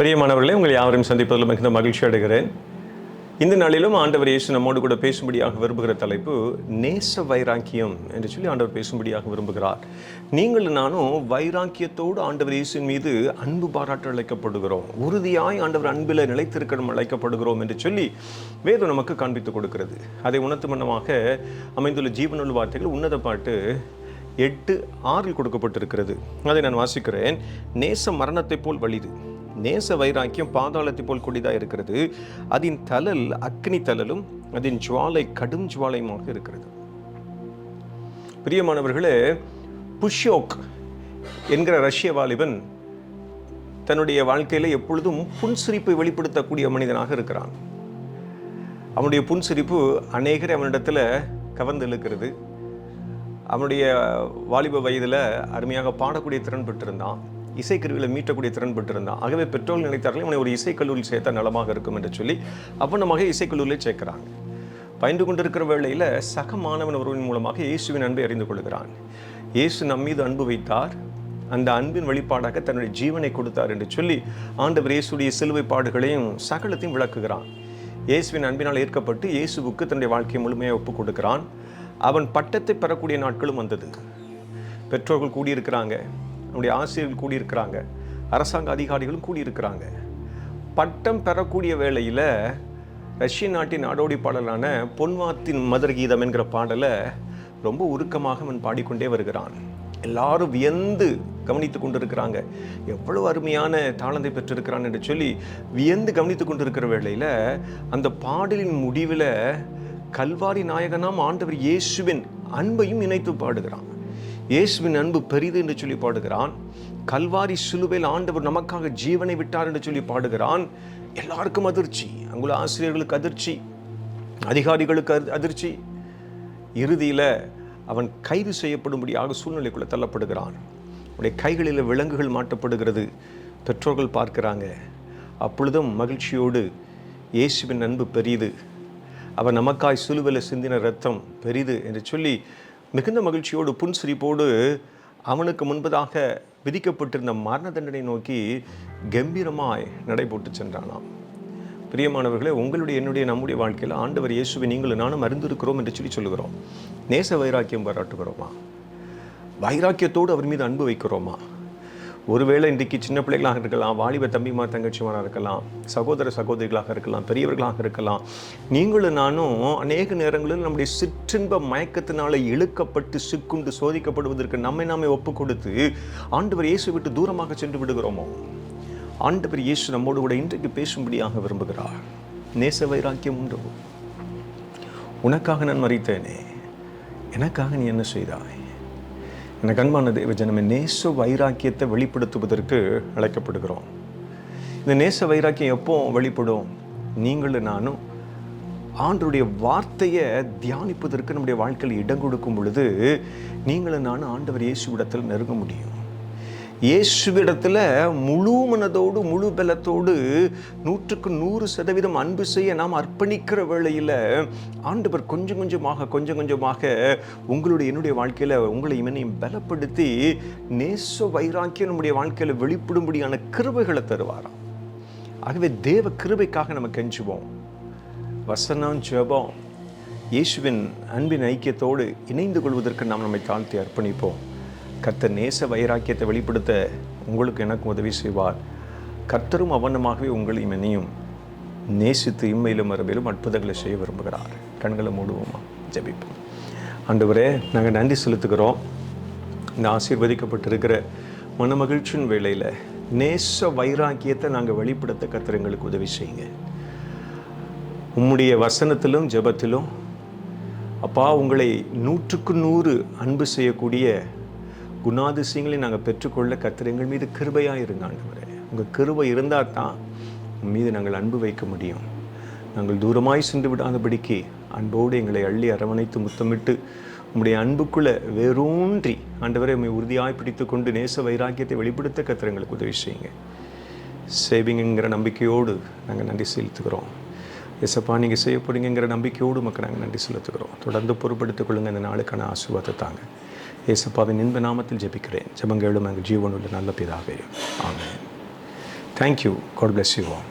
பிரியமானவர்களே உங்கள் யாவரையும் சந்திப்பதில் மிகுந்த மகிழ்ச்சி அடைகிறேன். இந்த நாளிலும் ஆண்டவர் இயேசு நம்மோடு கூட பேசும்படியாக விரும்புகிற தலைப்பு நேச வைராக்கியம் என்று சொல்லி ஆண்டவர் பேசும்படியாக விரும்புகிறார். நீங்கள் நானும் வைராக்கியத்தோடு ஆண்டவர் இயேசுவின் மீது அன்பு பாராட்ட அழைக்கப்படுகிறோம் உறுதியாய் ஆண்டவர் அன்பில் நிலைத்திருக்கணும் அழைக்கப்படுகிறோம் என்று சொல்லி வேதம் நமக்கு காண்பித்துக் கொடுக்கிறது. அதை உணர்த்து மன்னமாக அமைந்துள்ள ஜீவனுள்ள வார்த்தைகள் உன்னத பாட்டு எட்டு ஆறில் கொடுக்கப்பட்டிருக்கிறது. அதை நான் வாசிக்கிறேன். நேச மரணத்தைப் போல் வலிது. நேச வைராக்கியம் பாதாளத்தை போல் கொடிதாக இருக்கிறது. அதன் தலல் அக்னி தலலும் அதன் ஜுவாலை கடும் ஜுவாலையுமாக இருக்கிறது. பிரியமானவர்களே புஷ்யோக் என்கிற ரஷ்ய வாலிபன் தன்னுடைய வாழ்க்கையில் எப்பொழுதும் புன்சிரிப்பை வெளிப்படுத்தக்கூடிய மனிதனாக இருக்கிறான். அவனுடைய புன்சிரிப்பு அநேகரை அவனிடத்தில் கவர்ந்து இழுக்கிறது. அவனுடைய வாலிப வயதில் அருமையாக பாடக்கூடிய திறன் பெற்றிருந்தான். இசைக்கருவியில் மீட்டக்கூடிய திறன் பெற்றிருந்தான். ஆகவே பெற்றோர்கள் நினைத்தார்கள் இவனை ஒரு இசைக்கல்லூரியில் சேர்த்தா நலமாக இருக்கும் என்று சொல்லி அவனமாக இசைக்கல்லூரியில் சேர்க்கிறாங்க. பயின்று கொண்டிருக்கிற வேளையில் சக மாணவன் ஒருவன் மூலமாக இயேசுவின் அன்பை அறிந்து கொள்கிறான். இயேசு நம் மீது அன்பு வைத்தார். அந்த அன்பின் வெளிப்பாடாக தன்னுடைய ஜீவனை கொடுத்தார் என்று சொல்லி ஆண்டவர் இயேசுடைய சிலுவை பாடுகளையும் சகலத்தையும் விளக்குகிறான். இயேசுவின் அன்பினால் ஏற்கப்பட்டு இயேசுவுக்கு தன்னுடைய வாழ்க்கையை முழுமையாக ஒப்புக் கொடுக்கிறான். அவன் பட்டத்தை பெறக்கூடிய நாட்களும் வந்தது. பெற்றோர்கள் கூடியிருக்கிறாங்க. நம்முடைய ஆசிரியர்கள் கூடியிருக்கிறாங்க. அரசாங்க அதிகாரிகளும் கூடியிருக்கிறாங்க. பட்டம் பெறக்கூடிய வேளையில் ரஷ்ய நாட்டின் நாடோடி பாடலான பொன்வாத்தின் மதுர கீதம் என்கிற பாடலை ரொம்ப உருக்கமாக அவன் பாடிக்கொண்டே வருகிறான். எல்லாரும் வியந்து கவனித்து கொண்டிருக்கிறாங்க. எவ்வளவு அருமையான தாளந்தை பெற்றிருக்கிறான் என்று சொல்லி வியந்து கவனித்து கொண்டிருக்கிற வேளையில் அந்த பாடலின் முடிவில் கல்வாரி நாயகனாம் ஆண்டவர் இயேசுவின் அன்பையும் இணைத்து பாடுகிறான். இயேசுவின் அன்பு பெரிது என்று சொல்லி பாடுகிறான். கல்வாரி சிலுவையில் ஆண்டவர் நமக்காக ஜீவனை விட்டார் என்று சொல்லி பாடுகிறான். எல்லாருக்கும் அதிர்ச்சி. அங்குள்ள ஆசிரியர்களுக்கு அதிர்ச்சி. அதிகாரிகளுக்கு அதிர்ச்சி. இறுதியில் அவன் கைது செய்யப்படும்படியாக சூழ்நிலைக்குள்ளே தள்ளப்படுகிறான். உடைய கைகளில் விலங்குகள் மாட்டப்படுகிறது. பெற்றோர்கள் பார்க்கிறாங்க. அப்பொழுதும் மகிழ்ச்சியோடு இயேசுவின் அன்பு பெரியது அவன் நமக்காய் சிலுவையில் சிந்தின ரத்தம் பெரிது என்று சொல்லி மிகுந்த மகிழ்ச்சியோடு புன்சிரிப்போடு அவனுக்கு முன்பதாக விதிக்கப்பட்டிருந்த மரண தண்டனை நோக்கி கம்பீரமாய் நடைபோட்டு சென்றானாம். பிரியமானவர்களே உங்களுடைய என்னுடைய நம்முடைய வாழ்க்கையில் ஆண்டவர் இயேசுவை நீங்களும் நானும் அறிந்திருக்கிறோம் என்று சொல்லி சொல்லுகிறோம். நேச வைராக்கியம் பாராட்டுகிறோமா? வைராக்கியத்தோடு அவர் மீது அன்பு வைக்கிறோமா? ஒருவேளை இன்றைக்கு சின்ன பிள்ளைகளாக இருக்கலாம் வாலிப தம்பிமா தங்கச்சிமாராக இருக்கலாம் சகோதர சகோதரிகளாக இருக்கலாம் பெரியவர்களாக இருக்கலாம் நீங்களும் நானும் அநேக நேரங்களில் நம்முடைய சிற்றின்ப மயக்கத்தினால இழுக்கப்பட்டு சிக்குண்டு சோதிக்கப்படுவதற்கு நம்மை நாமே ஒப்பு கொடுத்து ஆண்டவர் இயேசு விட்டு தூரமாக சென்று விடுகிறோமோ? ஆண்டவர் இயேசு நம்மோடு கூட இன்றைக்கு பேசும்படியாக விரும்புகிறார். நேச வைராக்கியம் உண்டு. உனக்காக நான் மறித்தேனே எனக்காக நீ என்ன செய்தாய்? எனக்கு அன்பான தேவ ஜனமே நேச வைராக்கியத்தை வெளிப்படுத்துவதற்கு அழைக்கப்படுகிறோம். இந்த நேச வைராக்கியம் எப்போ வெளிப்படும்? நீங்களும் நானும். ஆண்டருடைய வார்த்தையை தியானிப்பதற்கு நம்முடைய வாழ்க்கையில் இடம் கொடுக்கும் பொழுது நீங்களும் நானும் ஆண்டவர் இயேசுவிடத்தில் நெருங்க முடியும். இயேசுவிடத்தில் முழு மனதோடு முழு பலத்தோடு நூற்றுக்கு நூறு சதவீதம் அன்பு செய்ய நாம் அர்ப்பணிக்கிற வேளையில் ஆண்டவர் கொஞ்சம் கொஞ்சமாக கொஞ்சம் கொஞ்சமாக உங்களுடைய என்னுடைய வாழ்க்கையில் உங்களை இவனையும் பலப்படுத்தி நேச வைராக்கியம் நம்முடைய வாழ்க்கையில் வெளிப்படும்படியான கிருபைகளை தருவாராம். ஆகவே தேவ கிருபைக்காக நம்ம கெஞ்சுவோம். வசனம் ஜெபம் இயேசுவின் அன்பின் ஐக்கியத்தோடு இணைந்து கொள்வதற்கு நாம் நம்மை தாழ்த்தி அர்ப்பணிப்போம். கர்த்தர் நேச வைராக்கியத்தை வெளிப்படுத்த உங்களுக்கு எனக்கும் உதவி செய்வார். கர்த்தரும் அவனமாகவே உங்களையும் என்னையும் நேசித்து இம்மையிலும் மரபிலும் அற்புதங்களை செய்ய விரும்புகிறார். கண்களை மூடுவோமா? ஜபிப்போம். ஆண்டவரே நாங்கள் நன்றி செலுத்துகிறோம். இந்த ஆசீர்வதிக்கப்பட்டிருக்கிற மனமகிழ்ச்சியின் வேளையில் நேச வைராக்கியத்தை நாங்கள் வெளிப்படுத்த கர்த்தர் எங்களுக்கு உதவி செய்யுங்க. உம்முடைய வசனத்திலும் ஜெபத்திலும் அப்பா உங்களை நூற்றுக்கு நூறு அன்பு செய்யக்கூடிய குணாதிசயங்களை நாங்கள் பெற்றுக்கொள்ள கர்த்தர் எங்கள் மீது கிருபையாக இருங்க ஆண்டவரே. உங்கள் கிருபை இருந்தால் தான் உம் மீது நாங்கள் அன்பு வைக்க முடியும். நாங்கள் தூரமாய் சென்று விடாதபடிக்கு அன்போடு எங்களை அள்ளி அரவணைத்து முத்தமிட்டு உம்முடைய அன்புக்குள்ளே வேரூன்றி ஆண்டவரை உண்மை உறுதியாய் பிடித்து கொண்டு நேச வைராக்கியத்தை வெளிப்படுத்த கர்த்தர் எங்களுக்கு உதவி செய்யுங்க. சேவிங்கிற நம்பிக்கையோடு நாங்கள் நன்றி செலுத்துகிறோம். எசப்பா நீங்கள் செய்ய நம்பிக்கையோடு மக்கள் நாங்கள் நன்றி செலுத்துகிறோம். தொடர்ந்து பொறுப்படுத்திக் கொள்ளுங்கள் இந்த நாளுக்கான ஆசீர்வாதத்தை தாங்க. ஏசப்பாவின் இன்ப நாமத்தில் ஜெபிக்கிறேன். ஜெபங்களும் எங்கள் ஜீவனுள்ள நல்ல பிதாவே. ஆமேன். Thank you God bless you all.